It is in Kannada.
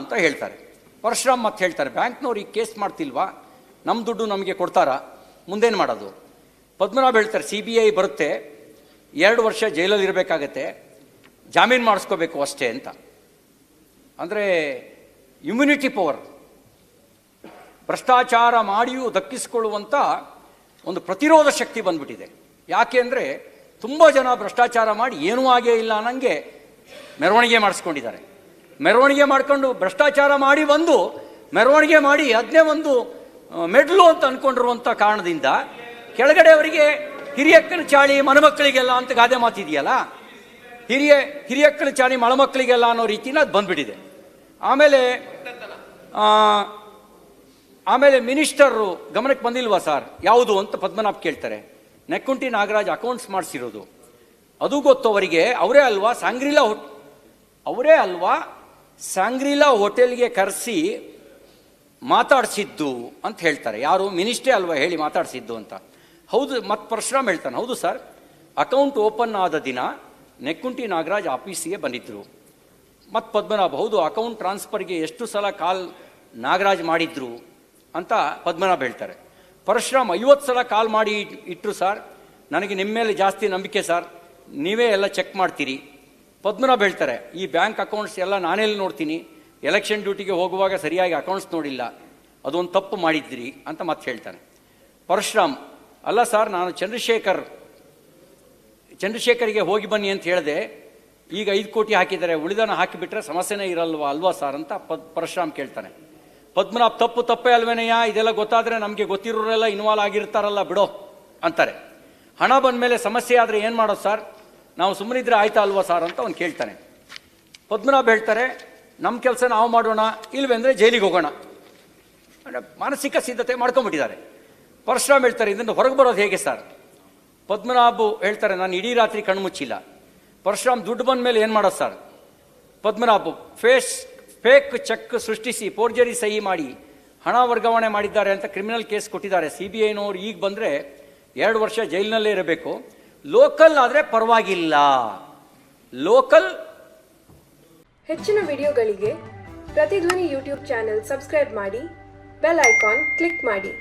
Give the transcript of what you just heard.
ಅಂತ ಹೇಳ್ತಾರೆ. ಪರಶುರಾಮ್ ಮತ್ತೆ ಹೇಳ್ತಾರೆ, ಬ್ಯಾಂಕ್ನವ್ರು ಈಗ ಕೇಸ್ ಮಾಡ್ತಿಲ್ವಾ? ನಮ್ಮ ದುಡ್ಡು ನಮಗೆ ಕೊಡ್ತಾರಾ? ಮುಂದೇನು ಮಾಡೋದು? ಪದ್ಮನಾಭ ಹೇಳ್ತಾರೆ, ಸಿ ಬಿ ಐ ಬರುತ್ತೆ, ಎರಡು ವರ್ಷ ಜೈಲಲ್ಲಿ ಇರಬೇಕಾಗತ್ತೆ, ಜಾಮೀನು ಮಾಡಿಸ್ಕೋಬೇಕು ಅಷ್ಟೇ ಅಂತ. ಅಂದರೆ ಇಮ್ಯುನಿಟಿ ಪವರ್ ಭ್ರಷ್ಟಾಚಾರ ಮಾಡಿಯೂ ದಕ್ಕಿಸಿಕೊಳ್ಳುವಂಥ ಒಂದು ಪ್ರತಿರೋಧ ಶಕ್ತಿ ಬಂದ್ಬಿಟ್ಟಿದೆ. ಯಾಕೆ ಅಂದರೆ, ತುಂಬ ಜನ ಭ್ರಷ್ಟಾಚಾರ ಮಾಡಿ ಏನೂ ಆಗೇ ಇಲ್ಲ ಅನ್ನಂಗೆ ಮೆರವಣಿಗೆ ಮಾಡಿಸ್ಕೊಂಡಿದ್ದಾರೆ. ಮೆರವಣಿಗೆ ಮಾಡ್ಕೊಂಡು ಭ್ರಷ್ಟಾಚಾರ ಮಾಡಿ ಬಂದು ಮೆರವಣಿಗೆ ಮಾಡಿ ಅದನ್ನೇ ಒಂದು ಮೆಡ್ಲು ಅಂತ ಅಂದ್ಕೊಂಡಿರುವಂಥ ಕಾರಣದಿಂದ ಕೆಳಗಡೆ ಅವರಿಗೆ ಹಿರಿಯಕ್ಕನ ಚಾಳಿ ಮನಮಕ್ಕಳಿಗೆಲ್ಲ ಅಂತ ಗಾದೆ ಮಾತಿದೆಯಲ್ಲ ಹಿರಿಯ ಹಿರಿಯಕ್ಕನ ಚಾಳಿ ಮಳಮಕ್ಕಳಿಗೆಲ್ಲ ಅನ್ನೋ ರೀತಿನ ಅದು ಬಂದ್ಬಿಟ್ಟಿದೆ. ಆಮೇಲೆ ಆಮೇಲೆ ಮಿನಿಸ್ಟರು ಗಮನಕ್ಕೆ ಬಂದಿಲ್ವಾ ಸರ್? ಯಾವುದು ಅಂತ ಪದ್ಮನಾಭ್ ಕೇಳ್ತಾರೆ. ನೆಕ್ಕುಂಟಿ ನಾಗರಾಜ್ ಅಕೌಂಟ್ಸ್ ಮಾಡಿಸಿರೋದು. ಅದು ಗೊತ್ತು ಅವರಿಗೆ, ಅವರೇ ಅಲ್ವಾ? ಸಾಂಗ್ರಿಲಾ ಅವರೇ ಅಲ್ವಾ? ಸಾಂಗ್ರಿಲಾ ಹೋಟೆಲ್ಗೆ ಕರೆಸಿ ಮಾತಾಡಿಸಿದ್ದು ಅಂತ ಹೇಳ್ತಾರೆ. ಯಾರು? ಮಿನಿಸ್ಟ್ರಿ ಅಲ್ವಾ ಹೇಳಿ ಮಾತಾಡಿಸಿದ್ದು ಅಂತ. ಹೌದು ಮತ್ತು ಪರಶುರಾಮ್ ಹೇಳ್ತಾನೆ. ಹೌದು ಸರ್. ಅಕೌಂಟ್ ಓಪನ್ ಆದ ದಿನ ನೆಕ್ಕುಂಟಿ ನಾಗರಾಜ್ ಆಫೀಸಿಗೆ ಬಂದಿದ್ದರು ಮತ್ತು ಪದ್ಮನಾಭ, ಹೌದು, ಅಕೌಂಟ್ ಟ್ರಾನ್ಸ್ಫರ್ಗೆ ಎಷ್ಟು ಸಲ ಕಾಲ್ ನಾಗರಾಜ್ ಮಾಡಿದ್ರು ಅಂತ ಪದ್ಮನಾಭ ಹೇಳ್ತಾರೆ. ಪರಶುರಾಮ್, ಐವತ್ತು ಸಲ ಕಾಲ್ ಮಾಡಿ ಇಟ್ಟರು ಸರ್. ನನಗೆ ನಿಮ್ಮ ಮೇಲೆ ಜಾಸ್ತಿ ನಂಬಿಕೆ ಸರ್. ನೀವೇ ಎಲ್ಲ ಚೆಕ್ ಮಾಡ್ತೀರಿ. ಪದ್ಮನಾಭ ಹೇಳ್ತಾರೆ ಈ ಬ್ಯಾಂಕ್ ಅಕೌಂಟ್ಸ್ ಎಲ್ಲ ನಾನೆಲ್ಲಿ ನೋಡ್ತೀನಿ? ಎಲೆಕ್ಷನ್ ಡ್ಯೂಟಿಗೆ ಹೋಗುವಾಗ ಸರಿಯಾಗಿ ಅಕೌಂಟ್ಸ್ ನೋಡಿಲ್ಲ. ಅದೊಂದು ತಪ್ಪು ಮಾಡಿದ್ರಿ ಅಂತ ಮತ್ತೆ ಹೇಳ್ತಾನೆ. ಪರಶುರಾಮ್, ಅಲ್ಲ ಸರ್, ನಾನು ಚಂದ್ರಶೇಖರ್, ಚಂದ್ರಶೇಖರಿಗೆ ಹೋಗಿ ಬನ್ನಿ ಅಂತ ಹೇಳಿದೆ. ಈಗ ಐದು ಕೋಟಿ ಹಾಕಿದ್ದಾರೆ. ಉಳಿದನ ಹಾಕಿಬಿಟ್ರೆ ಸಮಸ್ಯೆನೇ ಇರಲ್ವಾ ಅಲ್ವಾ ಸರ್ ಅಂತ ಪದ್, ಪರಶುರಾಮ್ ಕೇಳ್ತಾನೆ. ಪದ್ಮನಾಭ್, ತಪ್ಪು ತಪ್ಪೇ ಅಲ್ವೇನಯ್ಯ? ಇದೆಲ್ಲ ಗೊತ್ತಾದರೆ ನಮಗೆ ಗೊತ್ತಿರೋರೆಲ್ಲ ಇನ್ವಾಲ್ವ್ ಆಗಿರ್ತಾರಲ್ಲ ಬಿಡೋ ಅಂತಾರೆ. ಹಣ ಬಂದ ಮೇಲೆ ಸಮಸ್ಯೆ ಆದರೆ ಏನು ಮಾಡೋದು ಸರ್? ನಾವು ಸುಮ್ಮನಿದ್ರೆ ಆಯ್ತಾ ಅಲ್ವಾ ಸರ್ ಅಂತ ಅವ್ನು ಕೇಳ್ತಾನೆ. ಪದ್ಮನಾಭ್ ಹೇಳ್ತಾರೆ ನಮ್ಮ ಕೆಲಸ ನಾವು ಮಾಡೋಣ ಇಲ್ವೆಂದರೆ ಜೈಲಿಗೆ ಹೋಗೋಣ. ಅಂದ್ರೆ ಮಾನಸಿಕ ಸಿದ್ಧತೆ ಮಾಡ್ಕೊಂಬಿಟ್ಟಿದ್ದಾರೆ. ಪರಶುರಾಮ್ ಹೇಳ್ತಾರೆ, ಇದನ್ನು ಹೊರಗೆ ಬರೋದು ಹೇಗೆ ಸರ್? ಪದ್ಮನಾಭು ಹೇಳ್ತಾರೆ, ನಾನು ಇಡೀ ರಾತ್ರಿ ಕಣ್ಣು ಮುಚ್ಚಿಲ್ಲ. ಪರಶುರಾಮ್ ದುಡ್ಡು ಬಂದ ಮೇಲೆ ಏನು ಮಾಡೋದು sir? Padmanabhu, face, fake cheque ಸೃಷ್ಟಿಸಿ, ಫೋರ್ಜರಿ ಸಹಿ ಮಾಡಿ, ಹಣ ವರ್ಗಾವಣೆ ಮಾಡಿದ್ದಾರೆ ಅಂತ ಕ್ರಿಮಿನಲ್ ಕೇಸ್ ಕೊಟ್ಟಿದ್ದಾರೆ. ಸಿ ಬಿ ಐನವರು ಈಗ ಬಂದರೆ ಎರಡು ವರ್ಷ ಜೈಲಿನಲ್ಲೇ ಇರಬೇಕು. ಲೋಕಲ್ ಆದರೆ ಪರವಾಗಿಲ್ಲ. ಲೋಕಲ್ ಹೆಚ್ಚಿನ ವಿಡಿಯೋಗಳಿಗೆ ಪ್ರತಿಧ್ವನಿ ಯೂಟ್ಯೂಬ್ ಚಾನೆಲ್ ಸಬ್ಸ್ಕ್ರೈಬ್ ಮಾಡಿ, ಬೆಲ್ ಐಕಾನ್ ಕ್ಲಿಕ್ ಮಾಡಿ.